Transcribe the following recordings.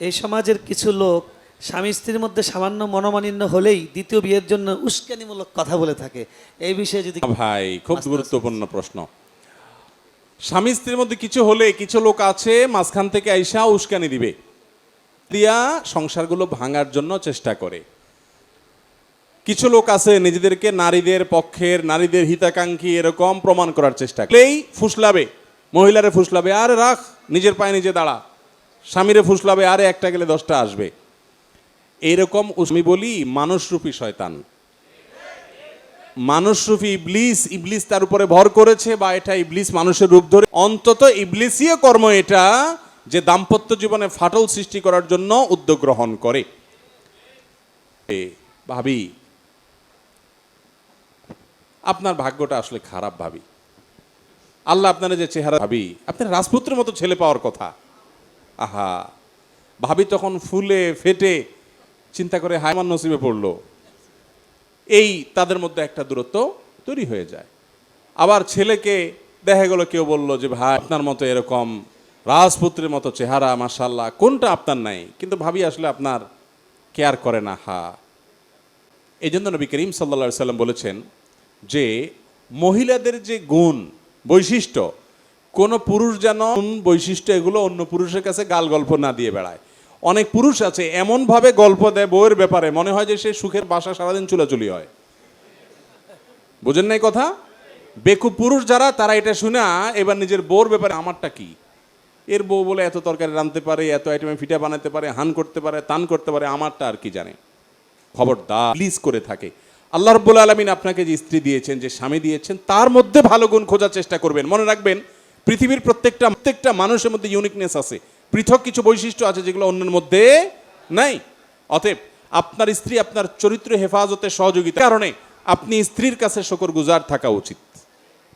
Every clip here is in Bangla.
এই সমাজের কিছু লোক স্বামী স্ত্রীর মধ্যে সামান্য মনোমালিন্য হলেই দ্বিতীয় বিয়ের জন্য উস্কানিমূলক কথা বলে থাকে। এই বিষয়ে যদি ভাই খুব গুরুত্বপূর্ণ প্রশ্ন। স্বামী স্ত্রীর মধ্যে কিছু হলে কিছু লোক আছে মাঝখান থেকে আইসা উস্কানি দিবে। দিয়া সংসারগুলো ভাঙার জন্য চেষ্টা করে। কিছু লোক আছে নিজেদেরকে নারীদের পক্ষের নারীদের হিতাকাঙ্ক্ষী এরকম প্রমাণ করার চেষ্টা করলেই ফুসলাবে মহিলারে ফুসলাবে আর রাখ নিজের পায়ে নিজে দাঁড়া। স্বামীরে ফুসলাবে, আরে একটা গেলে দশটা আসবে। এইরকম আমি বলি, মানুষরূপী শয়তান। মানুষরূপী ইবলিস ইবলিস তার উপরে ভর করেছে বা এটা ইবলিস মানুষের রূপ ধরে। অন্তত ইবলিসীয় কর্ম এটা যে দাম্পত্য জীবনে ফাটল সৃষ্টি করার জন্য উদ্যোগ গ্রহণ করে। ভাবি, আপনার ভাগ্যটা আসলে খারাপ ভাবি। আল্লাহ আপনার যে চেহারা ভাবি, আপনার রাজপুত্রের মতো ছেলে পাওয়ার কথা। আহা। ভাবি তখন ফুলে ফেটে চিন্তা করে হায়মান নসিবে পড়ল। এই তাদের মধ্যে একটা দূরত্ব তৈরি হয়ে যায়। আবার ছেলেকে দেখা গেল, কেউ বলল যে, ভাই, আপনার মতো এরকম রাজপুত্রের মতো চেহারা মাসাল্লাহ কোনটা আপনার নাই? কিন্তু ভাবি আসলে আপনার কেয়ার করে না, হা। এই জন্য নবী করিম সাল্লা সাল্লাম বলেছেন যে, মহিলাদের যে গুণ, বৈশিষ্ট্য কোন পুরুষ যেন বৈশিষ্ট্য এগুলো অন্য পুরুষের কাছে গাল গল্প না দিয়ে বেড়ায়। অনেক পুরুষ আছে, এমনভাবে গল্প দেয় বউয়ের ব্যাপারে, মনে হয় যে সে সুখের বাসা সারাদিন চুলাচুলি হয়। বুঝেন নাই কথা? বেকু পুরুষ যারা, তারা এটা শুনে এবার নিজের বউর ব্যাপারে আমারটা কি? এর বউ বলে, এত তরকারি রাঁধতে পারে, এত আইটেমে ফিটা বানাতে পারে, হান করতে পারে, তান করতে পারে, আমারটা আর কি জানে? খবরদার প্লিজ করে থাকে। আল্লাহ রব্বুল আলমিন আপনাকে যে স্ত্রী দিয়েছেন, যে স্বামী দিয়েছেন, তার মধ্যে ভালো গুণ খোঁজার চেষ্টা করবেন। মনে রাখবেন পৃথিবীর প্রত্যেকটা প্রত্যেকটা মানুষের মধ্যে ইউনিকনেস আছে। পৃথক কিছু বৈশিষ্ট্য আছে যেগুলো অন্যের মধ্যে নাই। অতএব আপনার স্ত্রী আপনার চরিত্র হেফাজতে সহযোগিতার কারণে আপনি স্ত্রীর কাছে শকর গুজার থাকা উচিত।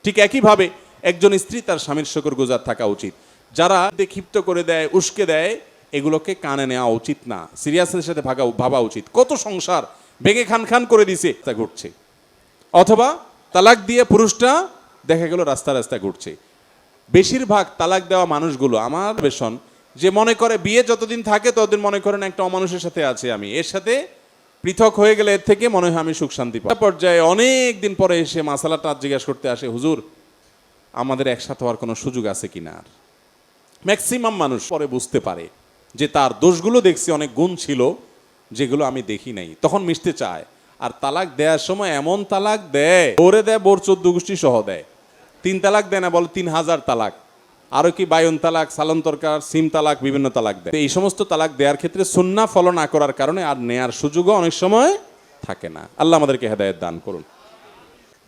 ঠিক একইভাবে একজন স্ত্রী তার স্বামীর শকর গুজার থাকা উচিত। যারা ক্ষিপ্ত করে দেয়, উস্কে দেয়, এগুলোকে কানে নেওয়া উচিত না। সিরিয়াসের সাথে ভাগা, ভাবা উচিত। কত সংসার ভেঙে খান খান করে দিছে, তা ঘটছে। অথবা তালাক দিয়ে পুরুষটা, দেখা গেল রাস্তা রাস্তা ঘুরছে। বেশিরভাগ তালাক দেওয়া মানুষগুলো, আমার বেশন, যে মনে করে বিয়ে যতদিন থাকে ততদিন মনে করেন একটা অমানুষের সাথে আছে আমি। এর সাথে পৃথক হয়ে গেলে এর থেকে মনে হয় আমি সুখ শান্তি পাই পর্যায়ে অনেক দিন পরে এসে মাসালাটা জিজ্ঞাসা করতে আসে, হুজুর, আমাদের একসাথে হওয়ার কোনো সুযোগ আছে কিনা আর ম্যাক্সিমাম মানুষ পরে বুঝতে পারে যে তার দোষগুলো দেখছি, অনেক গুণ ছিল, যেগুলো আমি দেখি নাই। তখন মিশতে চায়, আর তালাক দেওয়ার সময় এমন তালাক দেয় ওরে দেয় বোর চোদ্দ গোষ্ঠী সহ দেয়। তিন তালাক দেয় না বলে তিন হাজার তালাক। আরও কি বায়ন তালাক সালন তরকার সিম তালাক বিভিন্ন তালাক দেয়। এই সমস্ত তালাক দেওয়ার ক্ষেত্রে সুন্না ফলো না করার কারণে আর নেয়ার সুযোগও অনেক সময় থাকে না। আল্লাহ আমাদেরকে হেদায়ত দান করুন।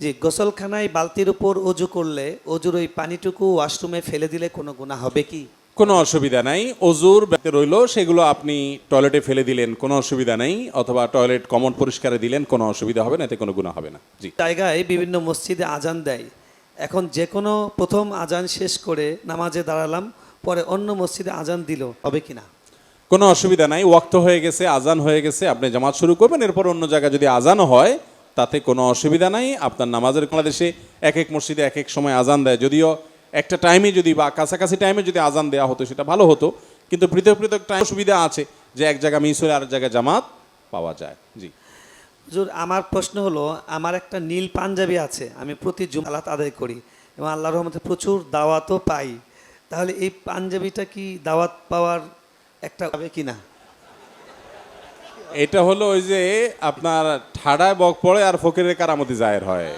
যে গোসলখানায় বালতির উপর অজু করলে অজুর ওই পানিটুকু ওয়াশরুমে ফেলে দিলে কোনো গুণা হবে কি? কোনো অসুবিধা নাই। অজুর ব্যাপারে রইল সেগুলো আপনি টয়লেটে ফেলে দিলেন কোনো অসুবিধা নেই। অথবা টয়লেট কমন পরিষ্কারে দিলেন কোনো অসুবিধা হবে না এতে কোনো গুণা হবে না। জি। জায়গায় বিভিন্ন মসজিদে আজান দেয়। এখন যে কোনো প্রথম আজান শেষ করে নামাজে দাঁড়ালাম, পরে অন্য মসজিদে আজান দিল, হবে কি না? কোনো অসুবিধা নাই, ওয়াক্ত হয়ে গেছে, আজান হয়ে গেছে, আপনি জামাত শুরু করবেন, এরপর অন্য জায়গায় যদি আজানও হয়, তাতে কোনো অসুবিধা নাই, আপনার নামাজের বাংলাদেশে এক এক মসজিদে এক এক সময় আজান দেয়, যদিও একটা টাইমে যদি বা কাছাকাছি টাইমে যদি আজান দেওয়া হতো, সেটা ভালো হতো, কিন্তু পৃথক পৃথক টাইম সুবিধা আছে যে এক জায়গা মিস হলে আরেক জায়গায় জামাত পাওয়া যায়, জি। হুজুর, আমার প্রশ্ন হলো, আমার একটা নীল পাঞ্জাবি আছে, আমি প্রতি জুমালাত আদায় করি, এবং আল্লাহর রহমতে প্রচুর দাওয়াতও পাই, তাহলে এই পাঞ্জাবিটা কি দাওয়াত পাওয়ার একটা হবে কি না এটা হলো ওই যে আপনার ঠাডায় বক পড়ে আর ফকিরের কারামতি জায়ের হয়।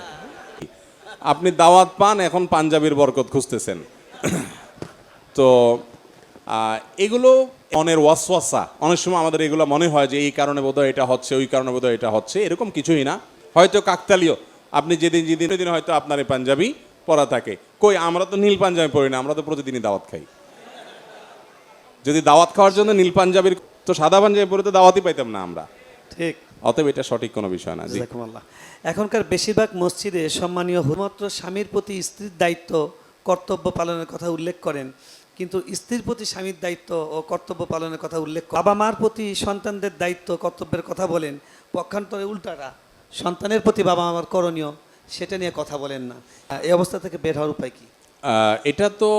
আপনি দাওয়াত পান, এখন পাঞ্জাবির বরকত খুঁজতেছেন। তো এগুলো মনের ওয়াসওয়াসা। অনেক সময় আমাদের এগুলো মনে হয় যে এই কারণে বোধহয় এটা হচ্ছে ওই কারণে বোধহয় এটা হচ্ছে এরকম কিছুই না। হয়তো কাকতালীয়। আপনি যেদিন যেদিন যেদিন হয়তো আপনার এই পাঞ্জাবি পরা থাকে। কই আমরা তো নীল পাঞ্জাবি পরি না আমরা তো প্রতিদিনই দাওয়াত খাই। যদি দাওয়াত খাওয়ার জন্য নীল পাঞ্জাবির তো সাদা পাঞ্জাবি পরে তো দাওয়াতই পাইতাম না আমরা। ঠিক। অতএব এটা সঠিক কোনো বিষয় না এখনকার বেশিরভাগ মসজিদে সম্মানীয় হুমাত্র স্বামীর প্রতি স্ত্রীর দায়িত্ব কর্তব্য পালনের কথা উল্লেখ করেন। কিন্তু স্ত্রীর প্রতি স্বামীর দায়িত্ব ও কর্তব্য পালনের কথা উল্লেখ। বাবা মার প্রতি সন্তানদের দায়িত্ব কর্তব্যের কথা বলেন, পক্ষান্তরে উল্টারা। সন্তানের প্রতি বাবা মার করণীয়, সেটা নিয়ে কথা বলেন না। এই অবস্থা থেকে বের হওয়ার উপায় কি? এটা তো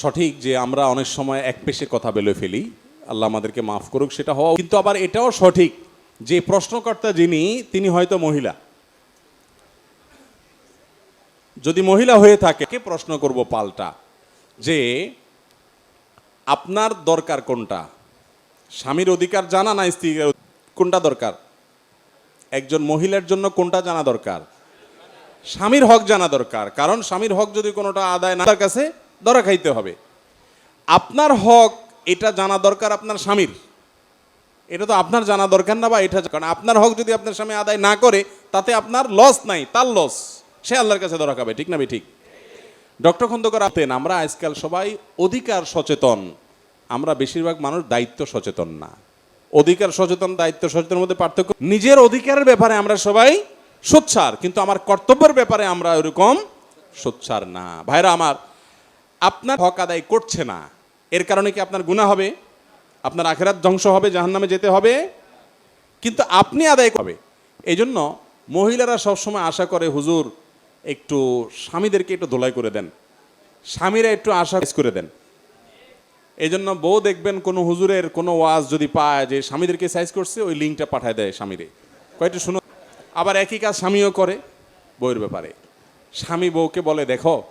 সঠিক যে আমরা অনেক সময় এক পেশে কথা বলে ফেলি, আল্লাহ আমাদেরকে মাফ করুক, সেটা হওয়া কিন্তু আবার এটাও সঠিক যে প্রশ্নকর্তা যিনি, তিনি হয়তো মহিলা। যদি মহিলা হয়ে থাকে প্রশ্ন করব পাল্টা? যে আপনার দরকার কোনটা? স্বামীর অধিকার জানা না স্ত্রীর কোনটা দরকার? একজন মহিলার জন্য কোনটা জানা দরকার? স্বামীর হক জানা দরকার, কারণ স্বামীর হক যদি কোনোটা আদায় না তার কাছে ধরা খাইতে হবে। আপনার হক এটা জানা দরকার আপনার স্বামীর। এটা তো আপনার জানা দরকার না বা এটা কারণ আপনার হক যদি আপনার স্বামী আদায় না করে, তাতে আপনার লস নাই, তার লস সে আল্লাহর কাছে ধরা খাবে, ঠিক না ঠিক? ডক্টর খন্দকার আপতেন আমরা আজকাল সবাই অধিকার সচেতন। আমরা বেশিরভাগ মানুষ দায়িত্ব সচেতন না। অধিকার সচেতন, দায়িত্ব সচেতনের মধ্যে পার্থক্য, নিজের অধিকারের ব্যাপারে আমরা সবাই সোচ্ছার কিন্তু আমার কর্তব্যের ব্যাপারে আমরা ওরকম সোচ্ছার না। ভাইরা আমার, আপনার হক আদায় করছে না। এর কারণে কি আপনার গুণা হবে? আপনার আখেরাত ধ্বংস হবে, জাহান্নামে যেতে হবে? কিন্তু আপনি আদায় হবে। এই জন্য মহিলারা সবসময় আশা করে, হুজুর একটু স্বামীদেরকে একটু ধোলাই করে দেন। স্বামীরা একটু আশা করে দেন। এই জন্য বউ দেখবেন কোনো হুজুরের কোনো ওয়াজ যদি পায় যে স্বামীদেরকে সাইজ করছে, ওই লিঙ্কটা পাঠায় দেয় স্বামীরে। কয়েকটা শুনো আবার একই কাজ স্বামীও করে বউয়ের ব্যাপারে। স্বামী বউকে বলে, দেখো,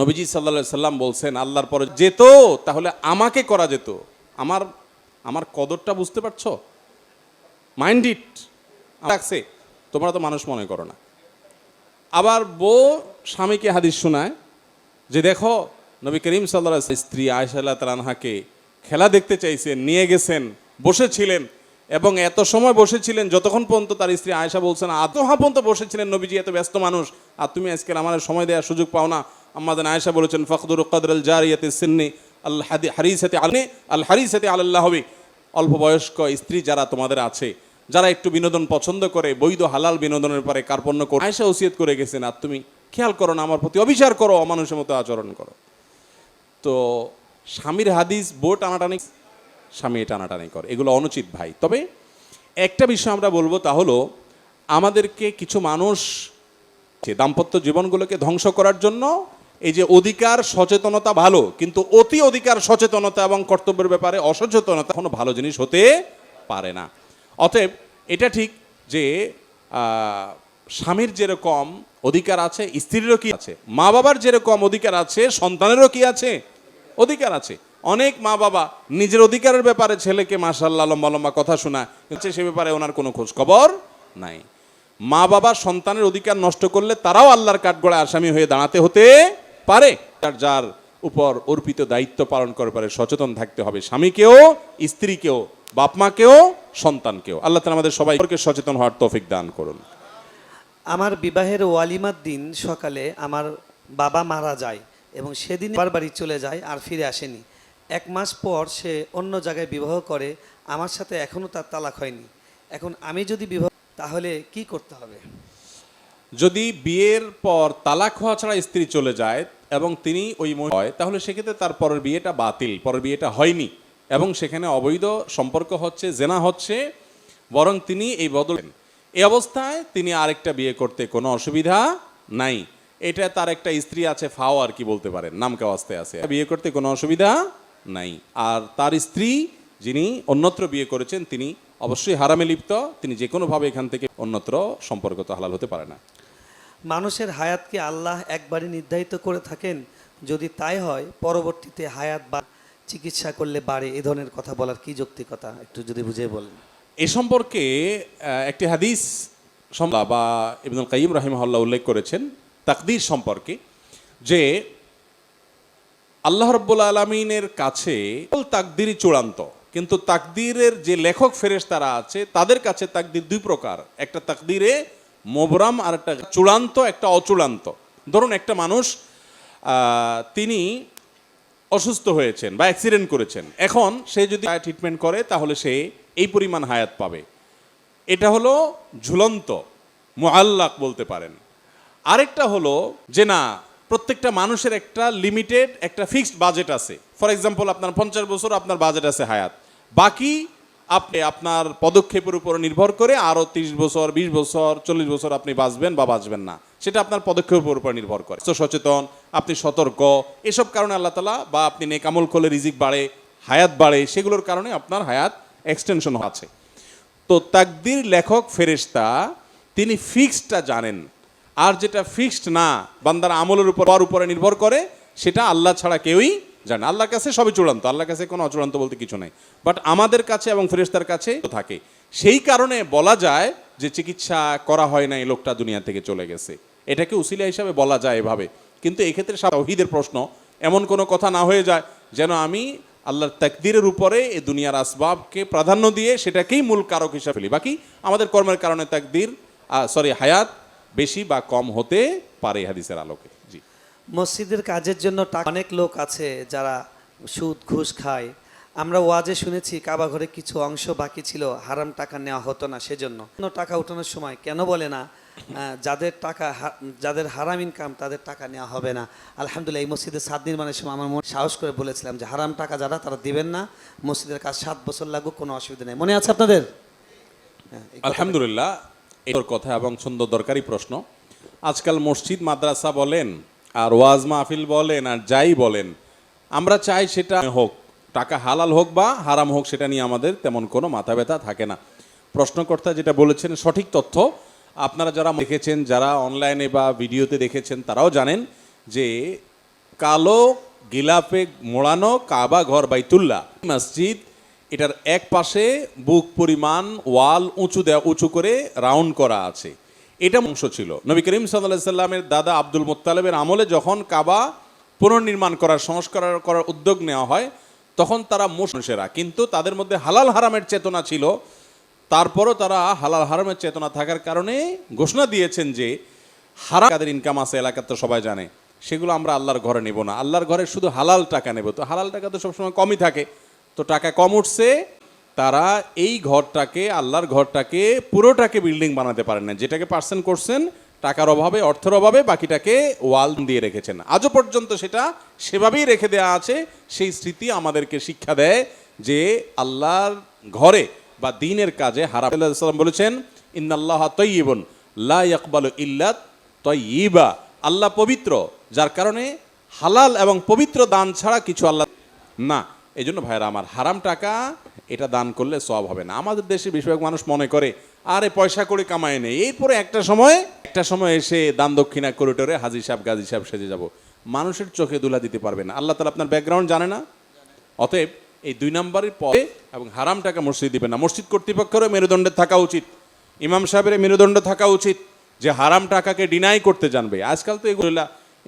নবীজি সাল্লা সাল্লাম বলছেন, আল্লাহর পরে যেত, তাহলে আমাকে করা যেত। আমার আমার কদরটা বুঝতে পারছ? মাইন্ড ইট রাখছে তোমরা তো মানুষ মনে করো না। আবার বউ স্বামীকে হাদিস শোনায় যে দেখো, নবী করিম সাল্লাহ স্ত্রী আয়সাল্লাহ তালানহাকে খেলা দেখতে চাইছেন, নিয়ে গেছেন, বসেছিলেন এবং এত সময় বসেছিলেন যতক্ষণ পর্যন্ত তার স্ত্রী আয়সা বলছেন এত হা পর্যন্ত বসেছিলেন, নবীজি এত ব্যস্ত মানুষ, আর তুমি আজকে আমার সময় দেওয়ার সুযোগ পাও না। আমাদের আয়সা বলেছেন ফখদুর কদর আল জারিয়াতে সিন্নি আল হাদি, হারিসাতে আলনে আল, হারিসাতে আল্লাহ হবে। অল্প বয়স্ক স্ত্রী যারা তোমাদের আছে যারা একটু বিনোদন পছন্দ করে, বৈধ হালাল বিনোদনের পরে কার্পণ্য করে আয়সা ওসিয়ত করে গেছেন, আর তুমি খেয়াল করো না, আমার প্রতি অবিচার করো, অমানুষের মতো আচরণ করো। তো স্বামীর হাদিস, বউ টানাটানি স্বামী টানাটানি করে, এগুলো অনুচিত ভাই। তবে একটা বিষয় আমরা বলব তা হলো, আমাদেরকে কিছু মানুষ দাম্পত্য জীবনগুলোকে ধ্বংস করার জন্য এই যে অধিকার, সচেতনতা ভালো, কিন্তু অতি অধিকার, সচেতনতা এবং কর্তব্যের ব্যাপারে অসচেতনতা কোনো ভালো জিনিস হতে পারে না। অতএব এটা ঠিক যে স্বামীর যেরকম অধিকার আছে, স্ত্রীরও কি আছে মা বাবার যেরকম অধিকার আছে, সন্তানেরও কি আছে? অধিকার আছে। অনেক মা বাবা নিজের অধিকারের ব্যাপারে ছেলেকে মাসাল্লাহ লম্বা লম্বা কথা শোনায়, হচ্ছে সে ব্যাপারে ওনার কোনো খোঁজ খবর নাই। মা বাবা সন্তানের অধিকার নষ্ট করলে তারাও আল্লাহর কাঠগড়ায় আসামি হয়ে দাঁড়াতে হতে পারে। তার যার উপর অর্পিত দায়িত্ব পালন করে পারে, সচেতন থাকতে হবে। স্বামীকেও, স্ত্রীকেও বাপ মাকেও সন্তানকেও। আল্লাহ তালা আমাদের সবাই সচেতন হওয়ার তৌফিক দান করুন। আমার বিবাহের ওয়ালিমার দিন সকালে আমার বাবা মারা যায় এবং সেদিন আবার বাড়ি চলে যায় আর ফিরে আসেনি। এক মাস পর সে অন্য জায়গায় বিবাহ করে আমার সাথে এখনও তার তালাক হয়নি। এখন আমি যদি বিবাহ তাহলে কি করতে হবে? যদি বিয়ের পর তালাক হওয়া ছাড়া স্ত্রী চলে যায় এবং তিনি ওই মহিলা হয় তাহলে সেক্ষেত্রে তার পরের বিয়েটা বাতিল পরের বিয়েটা হয়নি। এবং সেখানে অবৈধ সম্পর্ক হচ্ছে, জেনা হচ্ছে, বরং তিনি এই বদলেন এই অবস্থায় তিনি আরেকটা বিয়ে করতে কোনো অসুবিধা নাই। এটা তার একটা স্ত্রী আছে, ফাও আর কি বলতে পারেন নাম কাওয়াস্তে আছে বিয়ে করতে কোনো অসুবিধা নাই। আর তার স্ত্রী যিনি অন্যত্র বিয়ে করেছেন, তিনি অবশ্যই হারামে লিপ্ত, তিনি যে কোনোভাবে এখান থেকে অন্যত্র সম্পর্ক তো হালাল হতে পারে না। মানুষের হায়াতকে আল্লাহ একবারই নির্ধারিত করে থাকেন? যদি তাই হয়, পরবর্তীতে হায়াত বা চিকিৎসা করলে বাড়ে, এ ধরনের কথা বলার কি যৌক্তিকতা? একটু যদি বুঝিয়ে বলেন। এ সম্পর্কে একটি হাদিস সম্লা বা ইবনুল কাইম রহিমহল্লা উল্লেখ করেছেন, তাকদির সম্পর্কে, যে আল্লাহ রব্বুল আলমিনের কাছে তাকদিরই চূড়ান্ত, কিন্তু তাকদিরের যে লেখক ফেরেশ তারা আছে, তাদের কাছে তাকদির দুই প্রকার। একটা তাকদিরে মোবরাম আর একটা চূড়ান্ত, একটা অচূড়ান্ত। ধরুন, একটা মানুষ তিনি অসুস্থ হয়েছেন বা অ্যাক্সিডেন্ট করেছেন। এখন সে যদি ট্রিটমেন্ট করে, তাহলে সে এই পরিমাণ হায়াত পাবে। এটা হলো ঝুলন্ত, মুআল্লাক বলতে পারেন। আরেকটা হলো যে না, প্রত্যেকটা মানুষের একটা লিমিটেড একটা ফিক্সড বাজেট আছে। ফর এক্সাম্পল আপনার পঞ্চাশ বছর আপনার বাজেট আছে হায়াত। বাকি আপনি আপনার পদক্ষেপের উপর নির্ভর করে আরও তিরিশ বছর, বিশ বছর, চল্লিশ বছর আপনি বাঁচবেন বা বাঁচবেন না। সেটা আপনার পদক্ষেপের উপর নির্ভর করে। সচেতন, আপনি সতর্ক, এসব কারণে আল্লাহ তালা বা আপনি নেকামল করলে রিজিক বাড়ে, হায়াত বাড়ে, সেগুলোর কারণে আপনার হায়াত এক্সটেনশন আছে। তো তাকদির লেখক ফেরেশতা, তিনি ফিক্সডটা জানেন। আর যেটা ফিক্সড না, বান্দার আমলের উপর হওয়ার উপরে নির্ভর করে, সেটা আল্লাহ ছাড়া কেউই জানে। আল্লাহর কাছে সবই চূড়ান্ত, আল্লাহর কাছে কোনো অচূড়ান্ত বলতে কিছু নাই। বাট আমাদের কাছে এবং ফেরেশতার কাছে থাকে। সেই কারণে বলা যায় যে চিকিৎসা করা হয় না এই লোকটা দুনিয়া থেকে চলে গেছে। এটাকে উসিলা হিসাবে বলা যায় এভাবে। কিন্তু এক্ষেত্রে তাওহীদের প্রশ্ন, এমন কোনো কথা না হয়ে যায় যেন আমি আল্লাহর তাকদিরের উপরে এ দুনিয়ার আসবাবকে প্রাধান্য দিয়ে সেটাকেই মূল কারক হিসাবে ফেলি। বাকি আমাদের কর্মের কারণে তাকদির সরি, হায়াত বেশি বা কম হতে পারে হাদিসের আলোকে। জি। মসজিদের কাজের জন্য অনেক লোক আছে যারা সুদ, ঘুষ খায় আমরা ওয়াজে শুনেছি কাবা ঘরে কিছু অংশ বাকি ছিল হারাম টাকা নেওয়া হতো না সেজন্য। কোনো টাকা উঠানোর সময় কেন বলে না যাদের টাকা যাদের হারাম ইনকাম তাদের টাকা নেওয়া হবে না। আলহামদুলিল্লাহ এই মসজিদের সাত নির্মাণের সময় আমার মনে সাহস করে বলেছিলাম যে হারাম টাকা যারা তারা দিবেন না। মসজিদের কাজ সাত বছর লাগুক কোনো অসুবিধা নেই। মনে আছে আপনাদের? হ্যাঁ, আলহামদুলিল্লাহ এর কথা এবং সুন্দর দরকারি প্রশ্ন। আজকাল মসজিদ মাদ্রাসা বলেন আর ওয়াজ মাহফিল বলেন আর যাই বলেন আমরা চাই সেটা হোক। টাকা হালাল হোক বা হারাম হোক, সেটা নিয়ে আমাদের তেমন কোনো মাথা ব্যথা থাকে না। প্রশ্নকর্তা যেটা বলেছেন, সঠিক তথ্য আপনারা যারা দেখেছেন, যারা অনলাইনে বা ভিডিওতে দেখেছেন, তারাও জানেন যে কালো গিলাপে মোড়ানো কাবা ঘর বাইতুল্লাহ মসজিদ, এটার এক পাশে বুক পরিমাণ ওয়াল উঁচু দেওয়া উঁচু করে রাউন্ড করা আছে। এটা অংশ ছিল। নবী করিম সাল্লাহ সাল্লামের দাদা আব্দুল মোত্তালেবের আমলে যখন কাবা পুনর্নির্মাণ করার, সংস্কার করার উদ্যোগ নেওয়া হয় তখন তারা মানুষেরা, কিন্তু তাদের মধ্যে হালাল হারামের চেতনা ছিল। তারপরও তারা হালাল হারামের চেতনা থাকার কারণে ঘোষণা দিয়েছেন যে, হারাম তাদের ইনকাম আছে এলাকার তো সবাই জানে। সেগুলো আমরা আল্লাহর ঘরে নেব না। আল্লাহর ঘরে শুধু হালাল টাকা নেব। তো হালাল টাকা তো সবসময় কমই থাকে। তো টাকা কম উঠছে, তারা এই ঘরটাকে, আল্লাহর ঘরটাকে পুরোটাকে বিল্ডিং বানাতে পারেন না যেটাকে পার্সেন্ট করছেন টাকার অভাবে, অর্থের অভাবে বাকিটাকে ওয়াল দিয়ে রেখেছেন। আজও পর্যন্ত সেটা সেভাবেই রেখে দেওয়া আছে। সেই স্মৃতি আমাদেরকে শিক্ষা দেয় যে আল্লাহর ঘরে বা দিনের কাজে হারাম। সাল্লাম বলেছেন, ইন্নাল্লাহ তৈবন লা ইয়াকবালু ইল্লাত তৈবা আল্লাহ পবিত্র, যার কারণে হালাল এবং পবিত্র দান ছাড়া কিছু আল্লাহ না। এই জন্য ভাইরা আমার হারাম টাকা, এটা দান করলে সব হবে না। আমাদের দেশে বেশিরভাগ মানুষ মনে করে আরে পয়সা করে কামায় নেই। এরপরে একটা সময় একটা সময় এসে দান দক্ষিণা করিডোরে হাজি সাহেব, গাজী সাহেব সেজে যাব। মানুষের চোখে দুলা দিতে পারবে না। আল্লাহ তালা আপনার ব্যাকগ্রাউন্ড জানে না। অতএব এই দুই নম্বরের পরে এবং হারাম টাকা মসজিদ দিবে না। মসজিদ কর্তৃপক্ষেরও মেরুদণ্ডে থাকা উচিত। ইমাম সাহেবের মেরুদণ্ড থাকা উচিত যে হারাম টাকাকে ডিনাই করতে জানবে। আজকাল তো এগুলো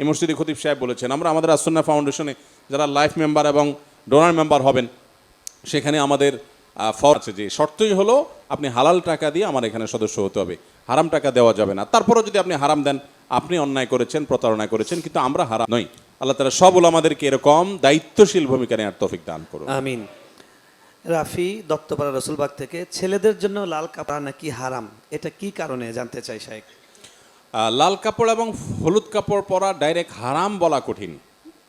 এই মসজিদে খতিব সাহেব বলেছেন, আমরা আমাদের আসন্না ফাউন্ডেশনে যারা লাইফ মেম্বার এবং ডোনার মেম্বার হবেন, সেখানে আমাদের ফর আছে যে শর্তই হলো আপনি হালাল টাকা দিয়ে আমার এখানে সদস্য হতে হবে। হারাম টাকা দেওয়া যাবে না। তারপরও যদি আপনি হারাম দেন আপনি অন্যায় করেছেন প্রতারণা করেছেন কিন্তু আমরা হারাম নই। আল্লাহ তালা সব আমাদেরকে এরকম দায়িত্বশীল ভূমিকা নেওয়ার তৌফিক দান করুন। আমিন। রাফি দত্তপাড়া রসুলবাগ থেকে ছেলেদের জন্য লাল কাপড় নাকি হারাম? এটা কি কারণে জানতে চাই শাহেক আহ, লাল কাপড় এবং হলুদ কাপড় পরা ডাইরেক্ট হারাম বলা কঠিন।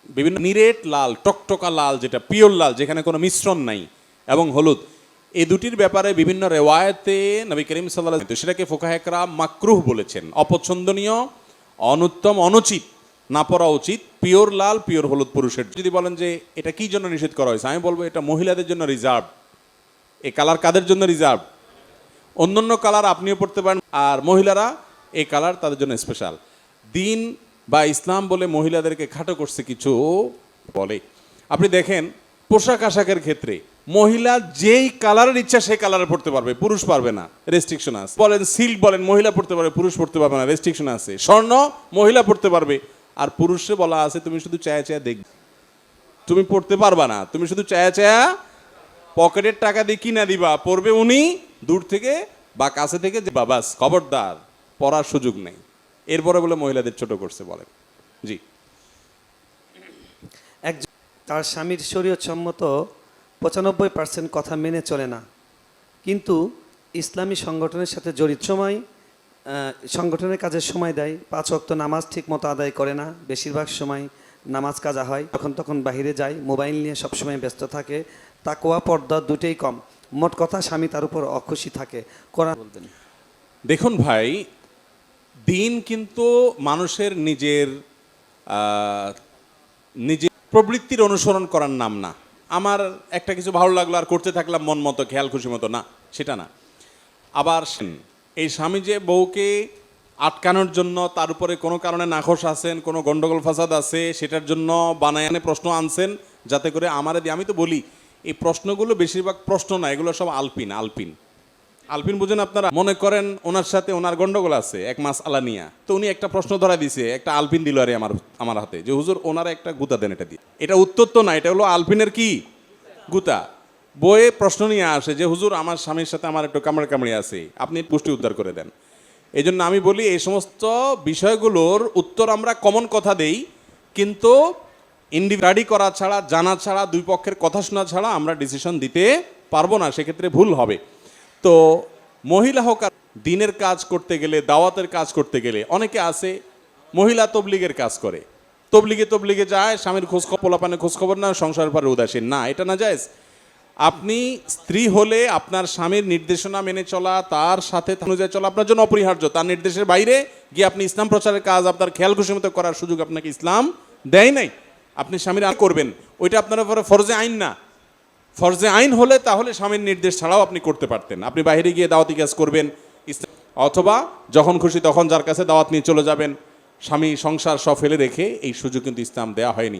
বিভিন্ন নিরেট লাল টকটকা লাল যেটা পিওর লাল যেখানে কোনো মিশ্রণ নাই এবং হলুদ। এই দুটির ব্যাপারে বিভিন্ন রেওয়ায়তে নবী করিম সাল্লাহ সেটাকে ফোকাহেকরা মাকরুহ বলেছেন। অপছন্দনীয়, অনুত্তম, অনুচিত, না পরা উচিত, পিওর লাল, পিওর হলুদ পুরুষের। যদি বলেন যে এটা কি জন্য নিষেধ করা হয়েছে, আমি বলব এটা মহিলাদের জন্য রিজার্ভ এই কালার কাদের জন্য রিজার্ভ অন্যান্য কালার আপনিও পড়তে পারেন, আর মহিলারা এই কালার তাদের জন্য স্পেশাল দিন বা ইসলাম বলে মহিলাদেরকে খাটো করছে কিছু বলে। আপনি দেখেন পোশাক আশাকের ক্ষেত্রে মহিলা যেই কালারের ইচ্ছা সেই কালারে পড়তে পারবে, পুরুষ পারবে না রেস্ট্রিকশন আছে। বলেন সিল্ক বলেন, মহিলা পড়তে পারবে, পুরুষ পড়তে পারবে না রেস্ট্রিকশন আছে। স্বর্ণ, মহিলা পড়তে পারবে। আর পুরুষে বলা আছে, তুমি শুধু চায়া চায়া দেখবে তুমি পড়তে পারবা না। তুমি শুধু চায়া চায়া পকেটের টাকা দিয়ে কিনা দিবা। পড়বে উনি দূর থেকে বা কাছে থেকে যে বাবাস খবরদার, পড়ার সুযোগ নেই। এরপরে বলে মহিলাদের ছোট করছে বলেন। জি। একজন তার স্বামীর শরীয়ত সম্মত পঁচানব্বই পার্সেন্ট কথা মেনে চলে না। কিন্তু ইসলামী সংগঠনের সাথে জড়িত সময় সংগঠনের কাজের সময় দেয়। পাঁচ অক্ত নামাজ ঠিক মতো আদায় করে না। বেশিরভাগ সময় নামাজ কাজা হয় তখন তখন বাইরে যায়, মোবাইল নিয়ে সবসময় ব্যস্ত থাকে। তাকোয়া পর্দা দুটেই কম। মোট কথা, স্বামী তার উপর অখুশি থাকে। কোরআন বলবেন। দেখুন ভাই, দিন কিন্তু মানুষের নিজের নিজের প্রবৃত্তির অনুসরণ করার নাম না। আমার একটা কিছু ভালো লাগল আর করতে থাকলাম মন মতো, খেয়াল খুশি মতো, না, সেটা না। আবার এই স্বামী যে বউকে আটকানোর জন্য তার উপরে কোনো কারণে নাখোশ আছেন, কোনো গণ্ডগোল ফাসাদ আছে, সেটার জন্য বানায়ানে প্রশ্ন আনছেন, যাতে করে আমার আমি তো বলি, এই প্রশ্নগুলো বেশিরভাগ প্রশ্ন না, এগুলো সব আলপিন আলপিন। আলপিন বুঝেন আপনারা, মনে করেন ওনার সাথে ওনার গন্ডগোল আছে, এক মাস আলানিয়া তো উনি একটা প্রশ্ন ধরা দিছে, একটা আলপিন দিল আরে আমার আমার হাতে, যে হুজুর ওনারা একটা গুতা দেন এটা দিয়ে। এটা উত্তর তো না, এটা হলো আলপিনের কি? গুতা। বইয়ে প্রশ্ন নিয়ে আসে যে, হুজুর, আমার স্বামীর সাথে আমার একটু কামড়ে কামড়ে আছে, আপনি পুষ্টি উদ্ধার করে দেন। এই জন্য আমি বলি, এই সমস্ত বিষয়গুলোর উত্তর আমরা কমন কথা দেই, কিন্তু ইন্ডিভাইডি করা ছাড়া, জানা ছাড়া, দুই পক্ষের কথা শোনা ছাড়া আমরা ডিসিশন দিতে পারব না, সেক্ষেত্রে ভুল হবে। তো মহিলা হোক দিনের কাজ করতে গেলে, দাওয়াতের কাজ করতে গেলে, অনেকে আছে মহিলা তবলিগের কাজ করে। তবলিগে তবলিগে যায়, স্বামীর খোঁজ পোলাপানের খোঁজ খবর না সংসার পরে উদাসীন। না, এটা না যায় আপনি স্ত্রী হলে আপনার স্বামীর নির্দেশনা মেনে চলা, তার সাথে অনুযায়ী চলা আপনার জন্য অপরিহার্য। তার নির্দেশের বাইরে গিয়ে আপনি ইসলাম প্রচারের কাজ, আপনার খেয়াল খুশি মতো করার সুযোগ আপনাকে ইসলাম দেয় নাই। আপনি স্বামীর করবেন। ওইটা আপনার উপরে ফরজে আইন না। ফরজে আইন হলে তাহলে স্বামীর নির্দেশ ছাড়াও আপনি করতে পারতেন। আপনি বাইরে গিয়ে দাওয়াতি কাজ করবেন অথবা যখন খুশি তখন যার কাছে দাওয়াত নিয়ে চলে যাবেন, স্বামী সংসার সব ফেলে রেখে এই সুযোগ কিন্তু ইসলাম দেওয়া হয়নি।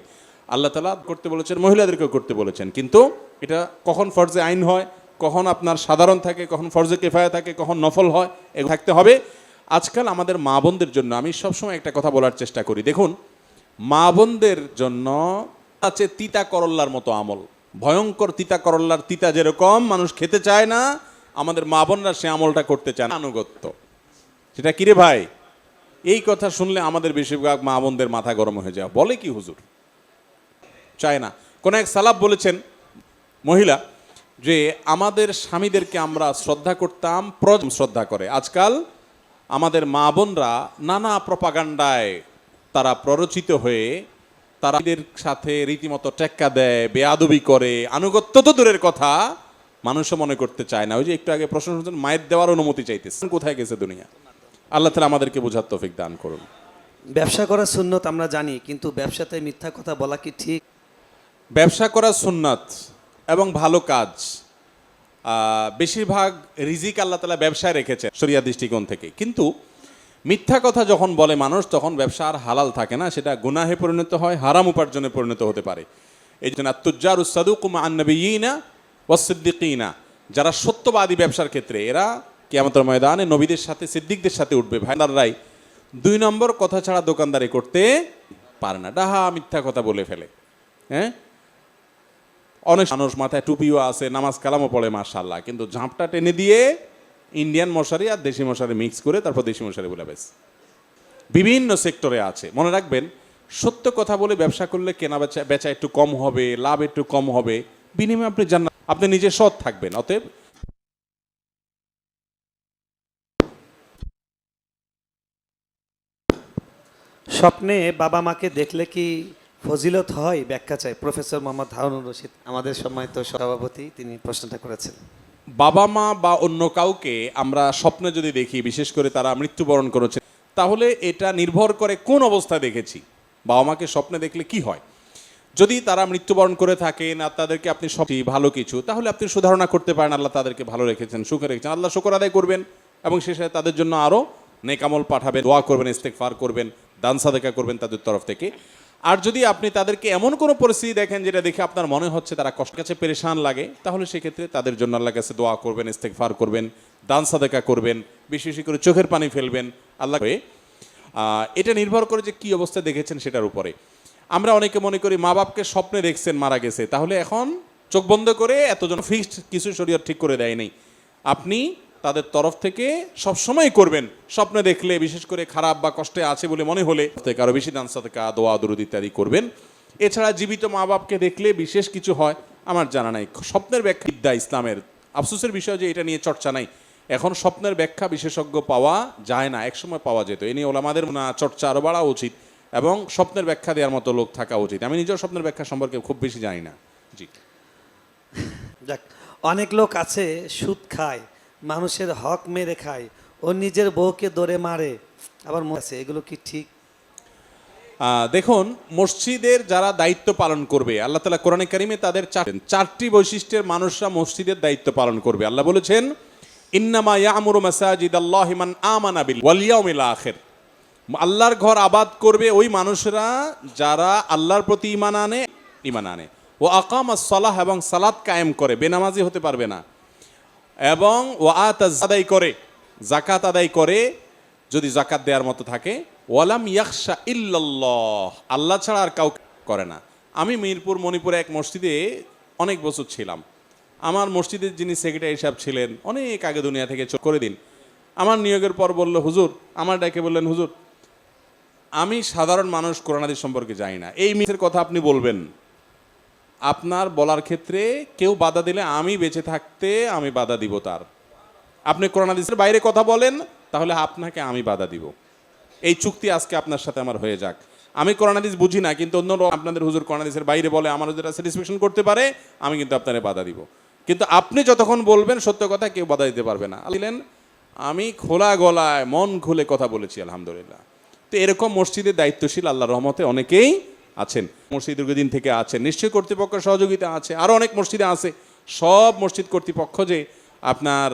আল্লাহ তালা করতে বলেছেন, মহিলাদেরকেও করতে বলেছেন। কিন্তু এটা কখন ফরজে আইন হয়, কখন আপনার সাধারণ থাকে, কখন ফরজে কেফায়া থাকে, কখন নফল হয়, এগুলো থাকতে হবে। আজকাল আমাদের মা বোনদের জন্য আমি সবসময় একটা কথা বলার চেষ্টা করি। দেখুন, মা বোনদের জন্য আছে তিতা করল্লার মতো আমল। ভয়ঙ্কর তিতা করল্লার তিতা যেরকম, মানুষ খেতে চায় না, আমাদের মা বোনরা সে আমলটা করতে চায় আনুগত্য। সেটা কিরে ভাই? এই কথা শুনলে আমাদের বেশিরভাগ মা বোনদের মাথা গরম হয়ে যায়। বলে কি হুজুর? চায় না। কোন এক সালাব বলেছেন, মহিলা, যে আমাদের স্বামীদেরকে আমরা শ্রদ্ধা করতাম, প্রজ শ্রদ্ধা করে। আজকাল আমাদের মা বোনরা নানা প্রপাগান্ডায় তারা প্ররোচিত হয়ে তারা এদের সাথে রীতিমতো টেক্কা দেয় বেয়াদবি করে। আনুগত্য তো দূরের কথা মানুষও মনে করতে চায় না। ওই যে একটু আগে প্রশ্ন শুনছেন মায়ের দেওয়ার অনুমতি চাইতেছে। কোথায় গেছে দুনিয়া? আল্লাহ তালা আমাদেরকে বোঝার তৌফিক দান করুন। ব্যবসা করা সুন্নত আমরা জানি কিন্তু ব্যবসাতে মিথ্যা কথা বলা কি ঠিক? ব্যবসা করা সুন্নাত এবং ভালো কাজ আহ, বেশিরভাগ রিজিক আল্লাহ তালা ব্যবসায় রেখেছে শরিয়া দৃষ্টিকোণ থেকে। কিন্তু মিথ্যা কথা যখন বলে মানুষ, তখন ব্যবসা আর হালাল থাকে না। সেটা গুনাহে পরিণত হয়, হারাম উপার্জনে পরিণত হতে পারে। এই জন্য তুজ্জার উসাদুকুম আন্নবীনা ওয়াসিদ্দিকিনা যারা সত্যবাদী ব্যবসার ক্ষেত্রে, এরা কিয়ামতের ময়দানে নবীদের সাথে, সিদ্দিকদের সাথে উঠবে। ভাইদাররাই দুই নম্বর কথা ছাড়া দোকানদারি করতে পারে না। ডাহা, মিথ্যা কথা বলে ফেলে। হ্যাঁ? অনেক মানুষ মাথায় টুপিও আছে, নামাজ কালামও পড়ে মার্শাল্লাহ কিন্তু ঝাঁপটা টেনে দিয়ে ইন্ডিয়ান মশারি আর দেশি মশারি মিক্স করে তারপর দেশি মশারি বলে বেশ। বিভিন্ন সেক্টরে আছে। মনে রাখবেন, সত্য কথা বলে ব্যবসা করলে কেনা বেচা বেচা একটু কম হবে, লাভ একটু কম হবে, বিনিময়ে আপনি জান আপনি নিজে সৎ থাকবেন। অতএব স্বপ্নে বাবা মাকে দেখলে কি ফজিলত হয়? ব্যাখ্যা চাই। প্রফেসর মোহাম্মদ হারুনুর রশিদ, আমাদের সম্মানিত সভাপতি, তিনি প্রশ্নটা করেছেন। বাবা মা বা অন্য কাউকে আমরা স্বপ্নে যদি দেখি, বিশেষ করে তারা মৃত্যুবরণ করেছে, তাহলে এটা নির্ভর করে কোন অবস্থায় দেখেছি। বাবা মাকে স্বপ্নে দেখলে কি হয়? যদি তারা মৃত্যুবরণ করে থাকেন, আর তাদেরকে আপনি সব ভালো কিছু, তাহলে আপনি সুধারণা করতে পারেন, আল্লাহ তাদেরকে ভালো রেখেছেন, সুখে রেখেছেন। আল্লাহ শুকর আদায় করবেন এবং শেষে তাদের জন্য আরও নেকামল পাঠাবেন, দোয়া করবেন ইস্তেকফার করবেন, দান সাদেকা করবেন তাদের তরফ থেকে। আর যদি আপনি তাদেরকে এমন কোনো পরিস্থিতি দেখেন যেটা দেখে আপনার মনে হচ্ছে তারা কষ্ট কাছে পেরেশান লাগে, তাহলে সেক্ষেত্রে তাদের জন্য আল্লাহ কাছে দোয়া করবেন ইস্তেকফার করবেন, দান সাদেকা করবেন, বেশি বেশি করে চোখের পানি ফেলবেন, আল্লাহ এটা নির্ভর করে যে কি অবস্থা দেখেছেন সেটার উপরে। আমরা অনেকে মনে করি মা বাপকে স্বপ্নে দেখছেন মারা গেছে, তাহলে এখন চোখ বন্ধ করে এতজন ফিক্সড কিছু শরীর ঠিক করে দেয় নাই। আপনি তাদের তরফ থেকে সবসময় করবেন। স্বপ্নে দেখলে, বিশেষ করে খারাপ বা কষ্টে আছে বলে মনে হলে থেকে আরও বেশি দান, সাদকা, দোয়া, দরুদ ইত্যাদি করবেন। এছাড়া জীবিত মা বাপকে দেখলে বিশেষ কিছু হয়, আমার জানা নাই। স্বপ্নের ব্যাখ্যা বিদ্যা, ইসলামের। আফসোসের বিষয় যে এটা নিয়ে চর্চা নাই। এখন স্বপ্নের ব্যাখ্যা বিশেষজ্ঞ পাওয়া যায় না, একসময় পাওয়া যেত। এ নিয়ে ওলামাদের না চর্চা আরও বাড়া উচিত এবং স্বপ্নের ব্যাখ্যা দেওয়ার মতো লোক থাকা উচিত। আমি নিজেও স্বপ্নের ব্যাখ্যা সম্পর্কে খুব বেশি জানি না। জি। যাক, অনেক লোক আছে, সুদ খায়। মানুষের হক মেরে খায়, ও নিজের বউকে দৌড়ে মারে। আবার আছে, এগুলো কি ঠিক? দেখুন, মসজিদের যারা দায়িত্ব পালন করবে, আল্লাহ তালা কোরআনে কারিমে তাদের চার- চারটি বৈশিষ্ট্যের মানুষরা মসজিদের দায়িত্ব পালন করবে। আল্লাহ বলেছেন, ইন্নামা ইয়ামুরু মাসাজিদ আল্লাহ মান আমানা বিল ওয়াল ইয়াউমিল আখির। আল্লাহর ঘর আবাদ করবে ওই মানুষরা যারা আল্লাহর প্রতি ইমান আনে ইমান আনে। ও আকাম সালাহ এবং সালাত কায়েম করে, বেনামাজি হতে পারবে না। এবং ও আত আদায় করে জাকাত আদায় করে, যদি জাকাত দেওয়ার মতো থাকে, ওয়ালাম ইয়াকশা ইল্লাল্লাহ, আল্লাহ ছাড়া আর কাউকে করে না। আমি মিরপুর, মণিপুরে এক মসজিদে অনেক বছর ছিলাম। আমার মসজিদের যিনি সেক্রেটারি সাহেব ছিলেন, অনেক আগে দুনিয়া থেকে চ- করে দিন। আমার নিয়োগের পর বলল, হুজুর, আমার ডাকে বললেন, হুজুর, আমি সাধারণ মানুষ করোনাদির সম্পর্কে জানি না। এই মিথের কথা আপনি বলবেন। আপনার বলার ক্ষেত্রে কেউ বাধা দিলে আমি বেঁচে থাকতে আমি বাধা দিব তার। আপনি করোনাদিসের বাইরে কথা বলেন, তাহলে আপনাকে আমি বাধা দিব। এই চুক্তি আজকে আপনার সাথে আমার হয়ে যাক। আমি করোনাদিস বুঝি না, কিন্তু অন্য আপনাদের হুজুর করোনাদিসের বাইরে বলে, আমার যেটা স্যাটিসফ্যাকশন করতে পারে, আমি কিন্তু আপনারে বাধা দিব। কিন্তু আপনি যতক্ষণ বলবেন, সত্য কথা কেউ বাধা দিতে পারবে না। দিলেন আমি খোলা গলায় মন খুলে কথা বলেছি, আলহামদুলিল্লাহ। তো এরকম মসজিদের দায়িত্বশীল আল্লাহ রহমতে অনেকেই আছেন, মসজিদ দীর্ঘদিন থেকে আছেন। নিশ্চয়ই কর্তৃপক্ষের সহযোগিতা আছে। আরও অনেক মসজিদে আছে। সব মসজিদ কর্তৃপক্ষ যে আপনার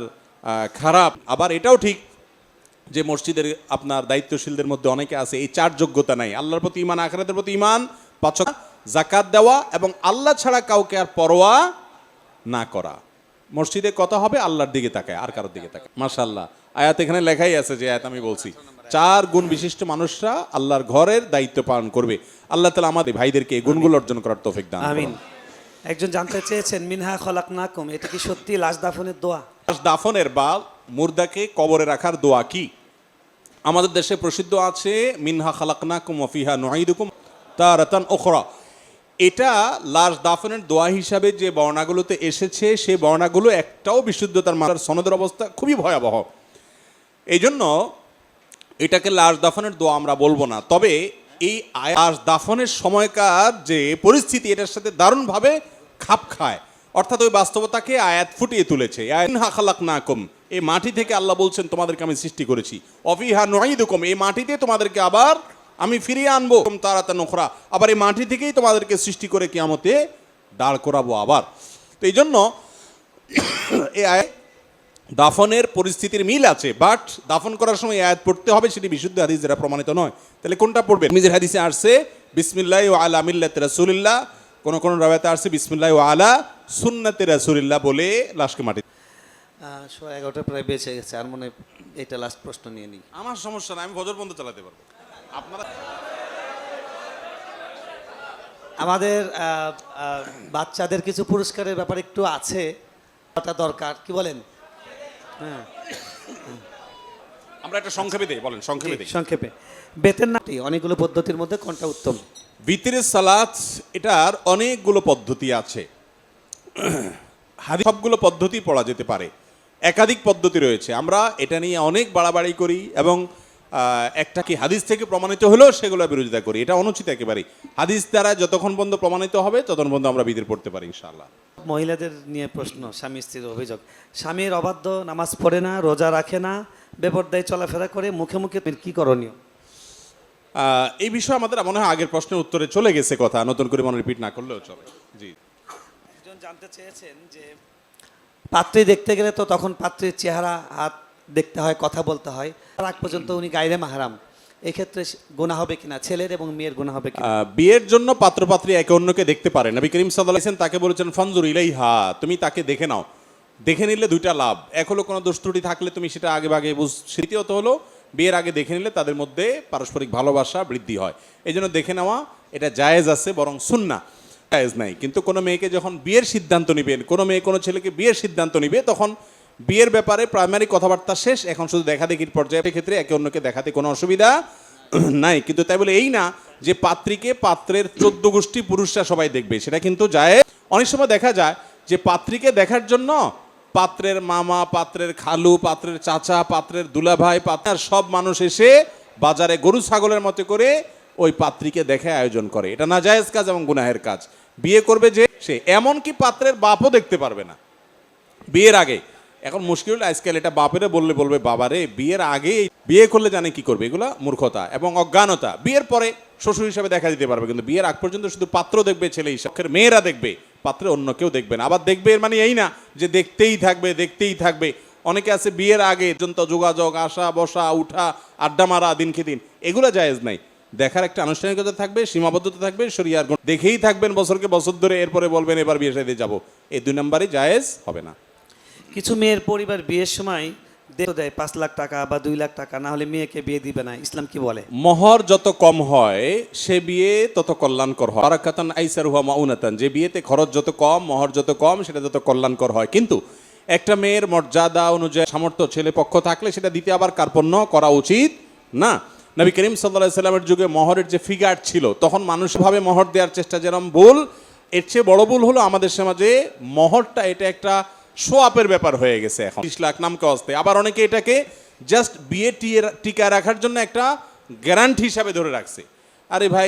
খারাপ। আবার এটাও ঠিক যে মসজিদের আপনার দায়িত্বশীলদের মধ্যে অনেকে আছে। এই চার যোগ্যতা নাই। আল্লাহর প্রতি ইমান আখরাতের প্রতি ইমান পাচক জাকাত দেওয়া এবং আল্লাহ ছাড়া কাউকে আর পরোয়া না করা। মসজিদে কথা হবে? আল্লাহর দিকে তাকায়, আর কারোর দিকে তাকায়। মাশাল্লাহ আয়াত এখানে লেখাই আছে যে আয়াত আমি বলছি। চার গুণ বিশিষ্ট মানুষরা আল্লাহর ঘরের দায়িত্ব পালন করবে। আল্লাহ তালা আমাদের ভাইদেরকে এই গুণগুলো অর্জন করার তৌফিক দান আমিন। একজন জানতে চেয়েছেন মিনহা খলাক নাকুম এটা কি সত্যি লাশ দাফনের দোয়া? লাশ দাফনের বা মুর্দাকে কবরে রাখার দোয়া কি? আমাদের দেশে প্রসিদ্ধ আছে মিনহা খালাক খালাকনাকুম ওয়াফিহা নুআইদুকুম তারাতান ওখরা এটা লাশ দাফনের দোয়া হিসাবে যে বর্ণাগুলোতে এসেছে সেই বর্ণাগুলো একটাও বিশুদ্ধতার মাতার সনদের অবস্থা খুবই ভয়াবহ। এই জন্য এটাকে লাশ দাফনের দোয়া আমরা বলব না। তবে এই আয়- লাশ দাফনের সময়কার যে পরিস্থিতি, এটার সাথে দারুণভাবে খাপ খায়। অর্থাৎ ওই বাস্তবতাকে আয়াত ফুটিয়ে তুলেছে। আয়াত খালাক নাকুম এই মাটি থেকে আল্লাহ বলছেন, তোমাদেরকে আমি সৃষ্টি করেছি। অফিহা নয়দুকম এই মাটিতে তোমাদেরকে আবার আমি ফিরিয়ে আনব। তারা তা নোখরা আবার এই মাটি থেকেই তোমাদেরকে সৃষ্টি করে কিয়ামতে দাঁড় করাবো আবার। তো এই জন্য এই আয়াত দাফনের পরিস্থিতির মিল আছে বাট দাফন করার সময় আয়াত পড়তে হবে সেটি বিশুদ্ধ হাদিস যেটা প্রমাণিত নয়। তাহলে কোনটা পড়বে নিজের হাদিসে আসছে বিসমিল্লাহ ও আলা মিল্লাত রাসূলিল্লাহ। কোনো কোনো রাওয়াতে আসছে বিসমিল্লাহ ও আলা সুন্নাতে রাসূলিল্লাহ বলে লাশকে মাটি শো এগারোটা প্রায় বেঁচে গেছে আর মনে এটা লাস্ট প্রশ্ন নিয়ে নিই। আমার সমস্যা না আমি ভজর বন্ধ চালাতে পারব। আপনারা আমাদের বাচ্চাদের কিছু পুরস্কারের ব্যাপারে একটু আছে দরকার। কি বলেন? আমরা একটা সংক্ষেপে দেই বলেন সংক্ষেপে দেই। সংক্ষেপে। বেতের নাটি অনেকগুলো পদ্ধতির মধ্যে কোনটা উত্তম? ভিতরের সালাত এটার অনেকগুলো পদ্ধতি আছে। হাদিস সবগুলো পদ্ধতি পড়া যেতে পারে। একাধিক পদ্ধতি রয়েছে। আমরা এটা নিয়ে অনেক বাড়াবাড়ি করি এবং একটা কি হাদিস থেকে প্রমাণিত হলেও সেগুলো বিরোধিতা করি। এটা অনুচিত একেবারেই। হাদিস দ্বারা যতক্ষণ পর্যন্ত প্রমাণিত হবে ততক্ষণ পর্যন্ত আমরা বিধির পড়তে পারি ইনশাআল্লাহ। মহিলাদের নিয়ে প্রশ্ন স্বামী স্ত্রীর অভিযোগ। স্বামীর অবাধ্য নামাজ পড়ে না রোজা রাখে না বেপরদায় চলাফেরা করে মুখে মুখে কি করণীয়? এই বিষয়ে আমাদের মনে হয় আগের প্রশ্নের উত্তরে চলে গেছে কথা নতুন করে মনে রিপিট না করলেও চলে। জি। একজন জানতে চেয়েছেন যে পাত্রী দেখতে গেলে তো তখন পাত্রীর চেহারা হাত দেখতে হয় কথা বলতে হয়। আগ পর্যন্ত উনি গাইরে মাহারাম। এক্ষেত্রে গুণা হবে কিনা? ছেলের এবং মেয়ের গুণা হবে কিনা? বিয়ের জন্য পাত্রপাত্রী একে অন্যকে দেখতে পারে। নবী করিম সাল্লাহ তাকে বলেছেন, ফনজুর ইলাইহা তুমি তাকে দেখে নাও। দেখে নিলে দুইটা লাভ। এক হলো কোনো দোষ ত্রুটি থাকলে তুমি সেটা আগে ভাগে বুঝ, দ্বিতীয়ত হলো বিয়ের আগে দেখে নিলে তাদের মধ্যে পারস্পরিক ভালোবাসা বৃদ্ধি হয়। এই জন্য দেখে নেওয়া, এটা জায়েজ আছে, বরং সুন্না জায়েজ নাই। কিন্তু কোনো মেয়েকে যখন বিয়ের সিদ্ধান্ত নিবেন, কোনো মেয়ে কোনো ছেলেকে বিয়ের সিদ্ধান্ত নিবে, তখন বিয়ের ব্যাপারে প্রাইমারি কথাবার্তা শেষ, এখন শুধু দেখা দেখির পর্যায়ের ক্ষেত্রে একে অন্যকে দেখাতে কোনো অসুবিধা নাই। কিন্তু তাই বলে এই না যে পাত্রীকে পাত্রের চোদ্দ গোষ্ঠী পুরুষরা সবাই দেখবে, সেটা কিন্তু যায়। অনেক সময় দেখা যায় যে পাত্রীকে দেখার জন্য পাত্রের মামা, পাত্রের খালু, পাত্রের চাচা, পাত্রের দুলাভাই পাত্রার সব মানুষ এসে বাজারে গরু, ছাগলের মতো করে ওই পাত্রীকে দেখে আয়োজন করে। এটা না জায়েজ কাজ এবং গুনাহের কাজ। বিয়ে করবে যে সে, এমনকি পাত্রের বাপও দেখতে পারবে না। বিয়ের আগে এখন মুশকিল আজকাল এটা বাপেরে বললে বলবে, বাবারে, বিয়ের আগে বিয়ে করলে জানে কি করবে? এগুলো মূর্খতা এবং অজ্ঞানতা। বিয়ের পরে শ্বশুর হিসাবে দেখা দিতে পারবে, কিন্তু বিয়ের আগ পর্যন্ত শুধু পাত্র দেখবে, ছেলে হিসাবে মেয়েরা দেখবে, পাত্রে অন্য কেউ দেখবে না। আবার দেখবে এর মানে এই না যে দেখতেই থাকবে দেখতেই থাকবে। অনেকে আছে বিয়ের আগে পর্যন্ত যোগাযোগ, আসা, বসা, উঠা, আড্ডা মারা, দিন এগুলো জায়েজ নাই। দেখার একটা আনুষ্ঠানিকতা থাকবে, সীমাবদ্ধতা থাকবে, শরিয়ার দেখেই থাকবেন বছরকে বছর ধরে, এরপরে বলবেন, এবার বিয়ে সাথে যাব। এই দুই নম্বরই জায়েজ হবে না। কিছু মেয়ের পরিবার বিয়ের সময় দিয়ে, পাঁচ লাখ টাকা বা দুই লাখ টাকা, না হলে মেয়েকে বিয়ে দিবে না। ইসলাম কি বলে? মহর যত কম হয়, সে বিয়ে তত কল্যাণকর হয়। বারাকাতান আইসার হুয়া মাউনাতান, যে বিয়েতে খরচ যত কম, মহর যত কম, সেটা যত কল্যাণকর হয়। কিন্তু একটা মেয়ের মর্যাদা অনুযায়ী সামর্থ্য ছেলে পক্ষ থাকলে সেটা দিতে আবার কার্পণ্য করা উচিত না। নবী করিম সাল্লাহ সাল্লামের যুগে মহরের যে ফিগার ছিল, তখন মানুষভাবে মহর দেওয়ার চেষ্টা যেরকম ভুল, এর চেয়ে বড় ভুল হলো আমাদের সমাজে মহরটা এটা একটা শো আপের ব্যাপার হয়ে গেছে এখন। ত্রিশ লাখ নামকে অস্তে আবার অনেকে এটাকে জাস্ট বিয়ে টিয়ে টিকা রাখার জন্য একটা গ্যারান্টি হিসাবে ধরে রাখছে। আরে ভাই